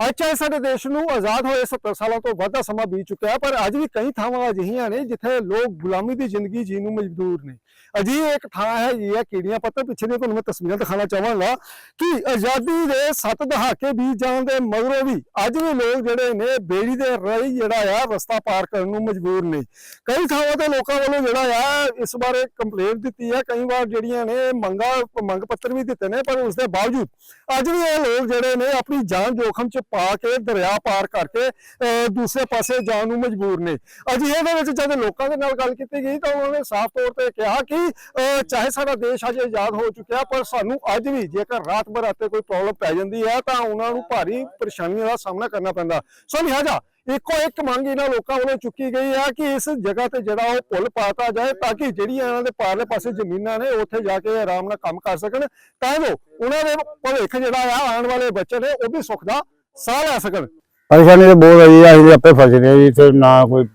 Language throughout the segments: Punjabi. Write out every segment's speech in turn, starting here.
ਅੱਜ ਚਾਹੇ ਸਾਡੇ ਦੇਸ਼ ਨੂੰ ਆਜ਼ਾਦ ਹੋਏ 70 ਸਾਲਾਂ ਤੋਂ ਵੱਧ ਦਾ ਸਮਾਂ ਬੀਤ ਚੁੱਕਿਆ ਹੈ, ਪਰ ਅੱਜ ਵੀ ਕਈ ਥਾਵਾਂ ਅਜਿਹੀਆਂ ਨੇ ਜਿੱਥੇ ਲੋਕ ਗੁਲਾਮੀ ਦੀ ਜ਼ਿੰਦਗੀ ਜੀਣ ਨੂੰ ਮਜਬੂਰ ਨੇ। ਅਜੀ ਇੱਕ ਥਾਂ ਹੈ, ਇਹ ਹੈ ਕੀੜੀਆਂ ਪੱਤਰ। ਪਿੱਛੇ ਦੀਆਂ ਤੁਹਾਨੂੰ ਮੈਂ ਤਸਵੀਰਾਂ ਦਿਖਾਉਣਾ ਚਾਹਾਂਗਾ ਕਿ ਆਜ਼ਾਦੀ ਦੇ 7 ਦਹਾਕੇ ਬੀਤ ਜਾਣ ਦੇ ਮਗਰੋਂ ਵੀ ਅੱਜ ਵੀ ਲੋਕ ਜਿਹੜੇ ਨੇ ਬੇੜੀ ਦੇ ਰਾਹੀਂ ਜਿਹੜਾ ਆ, ਰਸਤਾ ਪਾਰ ਕਰਨ ਨੂੰ ਮਜਬੂਰ ਨੇ। ਕਈ ਥਾਵਾਂ ਤੇ ਲੋਕਾਂ ਵੱਲੋਂ ਜਿਹੜਾ ਆ, ਇਸ ਬਾਰੇ ਕੰਪਲੇਂਟ ਦਿੱਤੀ ਹੈ। ਕਈ ਵਾਰ ਜਿਹੜੀਆਂ ਨੇ ਮੰਗਾ, ਮੰਗ ਪੱਤਰ ਵੀ ਦਿੱਤੇ ਨੇ, ਪਰ ਉਸ ਦੇ ਬਾਵਜੂਦ ਅੱਜ ਵੀ ਇਹ ਲੋਕ ਜਿਹੜੇ ਨੇ ਆਪਣੀ ਜਾਨ ਜੋਖਮ 'ਚ ਪਾ ਕੇ ਦਰਿਆ ਪਾਰ ਕਰਕੇ ਅਹ, ਦੂਸਰੇ ਪਾਸੇ ਜਾਣ ਨੂੰ ਮਜਬੂਰ ਨੇ। ਅੱਜ ਇਹਦੇ ਵਿੱਚ ਜਦ ਲੋਕਾਂ ਦੇ ਨਾਲ ਗੱਲ ਕੀਤੀ ਗਈ ਤਾਂ ਉਹਨਾਂ ਨੇ ਸਾਫ਼ ਤੌਰ ਤੇ ਕਿਹਾ ਕਿ ਅਹ, ਚਾਹੇ ਸਾਡਾ ਦੇਸ਼ ਅੱਜ ਆਜ਼ਾਦ ਹੋ ਚੁੱਕਿਆ ਪਰ ਸਾਨੂੰ ਅੱਜ ਵੀ ਜੇਕਰ ਰਾਤ ਬਰਾਤੇ ਕੋਈ ਪ੍ਰੋਬਲਮ ਪੈ ਜਾਂਦੀ ਹੈ ਤਾਂ ਉਹਨਾਂ ਨੂੰ ਭਾਰੀ ਪਰੇਸ਼ਾਨੀਆਂ ਦਾ ਸਾਹਮਣਾ ਕਰਨਾ ਪੈਂਦਾ। ਸੋ ਲਿਹਾਜ਼ਾ ਇੱਕੋ ਇੱਕ ਮੰਗ ਇਹਨਾਂ ਲੋਕਾਂ ਵੱਲੋਂ ਚੁੱਕੀ ਗਈ ਹੈ ਕਿ ਇਸ ਜਗ੍ਹਾ ਤੇ ਜਿਹੜਾ ਉਹ ਪੁਲ ਪਾਤਾ ਜਾਏ ਤਾਂ ਕਿ ਜਿਹੜੀਆਂ ਇਹਨਾਂ ਦੇ ਪਾਰਲੇ ਪਾਸੇ ਜ਼ਮੀਨਾਂ ਨੇ ਉੱਥੇ ਜਾ ਕੇ ਆਰਾਮ ਨਾਲ ਕੰਮ ਕਰ ਸਕਣ। ਤਾਂ ਜੋ ਉਹਨਾਂ ਦੇ ਭਵਿੱਖ ਜਿਹੜਾ ਆ, ਆਉਣ ਵਾਲੇ ਬੱਚੇ ਨੇ, ਉਹ ਵੀ ਸੁੱਖ ਦਾ ਸਾਹ ਲੈ ਸਕਣ। ਪਰੇਸ਼ਾਨੀ ਤਾਂ ਬਹੁਤ ਹੈ ਅਸੀਂ ਆਪੇ ਫਸ ਗਏ ਜੀ, ਇੱਥੇ ਨਾ ਕੋਈ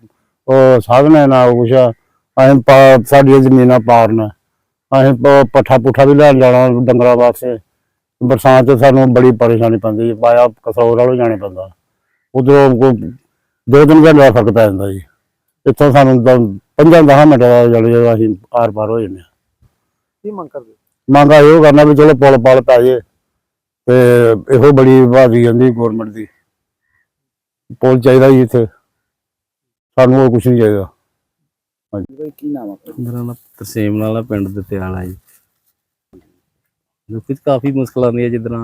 ਉਹ ਸਾਧਨ ਹੈ, ਨਾ ਕੁਛ ਅਸੀਂ ਸਾਡੀਆਂ ਜ਼ਮੀਨਾਂ ਪਾਰਨਾ। ਅਸੀਂ ਪੱਠਾ ਪੁੱਠਾ ਵੀ ਲੈਣ ਜਾਣਾ ਡੰਗਰਾਂ ਵਾਸਤੇ। ਬਰਸਾਤ 'ਚ ਸਾਨੂੰ ਬੜੀ ਪਰੇਸ਼ਾਨੀ ਪੈਂਦੀ ਹੈ ਬਾਇਆ ਕਸੌਰ ਵਾਲੋਂ ਜਾਣੇ ਪੈਂਦਾ। ਉਧਰੋਂ ਦੋ ਦਿਨ ਦਾ ਫ਼ਰਕ ਪੈ ਜਾਂਦਾ ਜੀ। ਇੱਥੋਂ ਸਾਨੂੰ ਪੰਜਾਂ ਦਸਾਂ ਮਿੰਟਾਂ ਦਾ ਜਿਹੜੇ ਅਸੀਂ ਆਰ ਪਾਰ ਹੋ ਜਾਂਦੇ ਹਾਂ ਕੀ ਮੰਗ ਕਰਦੇ? ਮੰਗਾ ਇਹੋ ਕਰਨਾ ਵੀ ਚਲੋ ਪੁਲ ਪਲ ਪੈ ਜੇ ਤੇ ਇਹੋ ਬੜੀ ਬਾਜ਼ੀ ਜਾਂਦੀ ਗਵਰਨਮੈਂਟ ਦੀ। ਪੁਲ ਚਾਹੀਦਾ ਜੀ ਇੱਥੇ। ਸਾਨੂੰ ਹੋਰ ਕੁਝ ਨਹੀਂ ਚਾਹੀਦਾ। ਕੀ ਨਾਮ ਆ ਮੇਰਾ ਨਾਮ ਤਰਸੇਮ ਨਾਲਾ ਪਿੰਡ ਦਤਿਆਲਾ ਜੀ। ਲੋਕੀ ਕਾਫੀ ਮੁਸ਼ਕਲ ਆਉਂਦੀ ਹੈ ਜਿੱਦਾਂ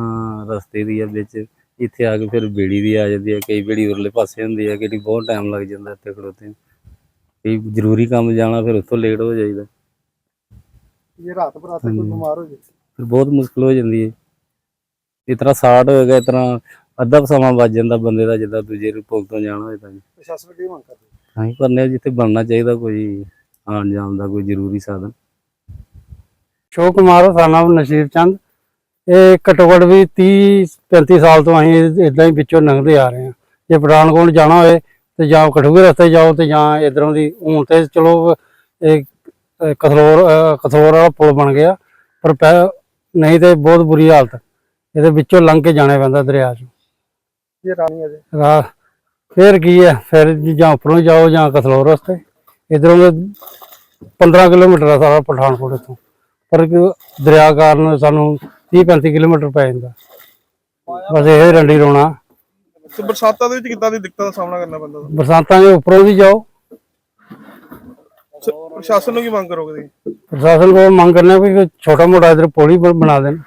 ਰਸਤੇ ਦੀ ਆ ਵਿੱਚ। ਇੱਥੇ ਆ ਕੇ ਫਿਰ ਬੇੜੀ ਦੀ ਆ ਜਾਂਦੀ ਹੈ ਕਈ ਬੇੜੀ ਉਰਲੇ ਪਾਸੇ ਹੁੰਦੀ ਹੈ ਕਿ ਬਹੁਤ ਟਾਈਮ ਲੱਗ ਜਾਂਦਾ ਇੱਥੇ ਖੜੋਤੇ ਕਈ ਜ਼ਰੂਰੀ ਕੰਮ ਜਾਣਾ ਫਿਰ ਉੱਥੋਂ ਲੇਟ ਹੋ ਜਾਈਦਾ। ਜੇ ਰਾਤ ਬਰਾਤੇ ਹਾਂਜੀ। ਬਿਮਾਰ ਹੋ ਜਾਏ ਫਿਰ ਬਹੁਤ ਮੁਸ਼ਕਲ ਹੋ ਜਾਂਦੀ ਹੈ ਇਸ ਤਰ੍ਹਾਂ ਸਾੜ ਹੋ ਗਿਆ ਇਸ ਤਰ੍ਹਾਂ ਅੱਧਾ ਕੁ ਸਮਾਂ ਵੱਜ ਜਾਂਦਾ ਬੰਦੇ ਦਾ ਜਿੱਦਾਂ ਦੂਜੇ ਪੁਲ ਤੋਂ ਜਾਣਾ ਹੋਏ ਤਾਂ ਜੀ ਪ੍ਰਸ਼ਾਸਨ ਕੀ ਮੰਗ ਕਰਦੇ। ਅਸੀਂ ਕਰਨੇ ਆ ਜਿੱਥੇ ਬਣਨਾ ਚਾਹੀਦਾ ਕੋਈ ਆਉਣ ਜਾਣ ਦਾ ਕੋਈ ਜ਼ਰੂਰੀ ਸਾਧਨ। ਸ਼ੋਕ ਕੁਮਾਰ ਨਾਮ ਨਸੀਰ ਚੰਦ। ਇਹ ਘੱਟੋ ਘੱਟ ਵੀ 30 35 ਸਾਲ ਤੋਂ ਅਸੀਂ ਇਦਾਂ ਹੀ ਵਿੱਚੋਂ ਲੰਘਦੇ ਆ ਰਹੇ ਹਾਂ। ਜੇ ਪਠਾਨਕੋਟ ਜਾਣਾ ਹੋਏ ਤੇ ਜਾਂ ਕਠੂਏ ਰਸਤੇ ਜਾਓ ਤੇ ਜਾਂ ਇਧਰੋਂ ਦੀ ਹੁਣ ਤੇ ਚਲੋ ਇਹ ਕਥਲੋਰ ਕਥਲੋਰ ਵਾਲਾ ਪੁਲ ਬਣ ਗਿਆ ਪਰ ਨਹੀਂ ਤੇ ਬਹੁਤ ਬੁਰੀ ਹਾਲਤ। ਇਹਦੇ ਵਿੱਚੋਂ ਲੰਘ ਕੇ ਜਾਣਾ ਪੈਂਦਾ ਦਰਿਆ 'ਚ। ਜੇ ਰਾਣੀ ਅਜੇ ਰਾਹ ਫਿਰ ਕੀ ਹੈ? ਫਿਰ ਜਾਂ ਉੱਪਰੋਂ ਜਾਓ ਜਾਂ ਕਥਲੋਰ ਰਸਤੇ। ਇਧਰੋਂ ਦੇ 15 ਕਿਲੋਮੀਟਰ ਆ ਸਾਰਾ ਪਠਾਨਕੋਟ ਤੋਂ ਪਰ ਦਰਿਆ ਕਾਰਨ ਸਾਨੂੰ 30 35 ਕਿਲੋਮੀਟਰ ਪੈ ਜਾਂਦਾ। ਬਸ ਇਹ ਰੰਡੀ ਰੋਣਾ। ਤੇ ਬਰਸਾਤਾਂ ਦੇ ਵਿੱਚ ਕਿੱਦਾਂ ਦੀ ਦਿੱਕਤਾਂ ਦਾ ਸਾਹਮਣਾ ਕਰਨਾ ਪੈਂਦਾ? ਬਰਸਾਤਾਂ ਦੇ ਉੱਪਰੋਂ ਦੀ ਜਾਓ। ਸ- ਪ੍ਰਸ਼ਾਸਨ ਨੂੰ ਕੀ ਮੰਗ ਕਰੋਗੇ ਤੁਸੀਂ? ਪ੍ਰਸ਼ਾਸਨ ਕੋਲ ਮੰਗ ਕਰਨੇ ਵੀ ਕੋਈ ਛੋਟਾ ਮੋਟਾ ਇਧਰ ਪੁਲ ਬਣਾ ਦੇਣ।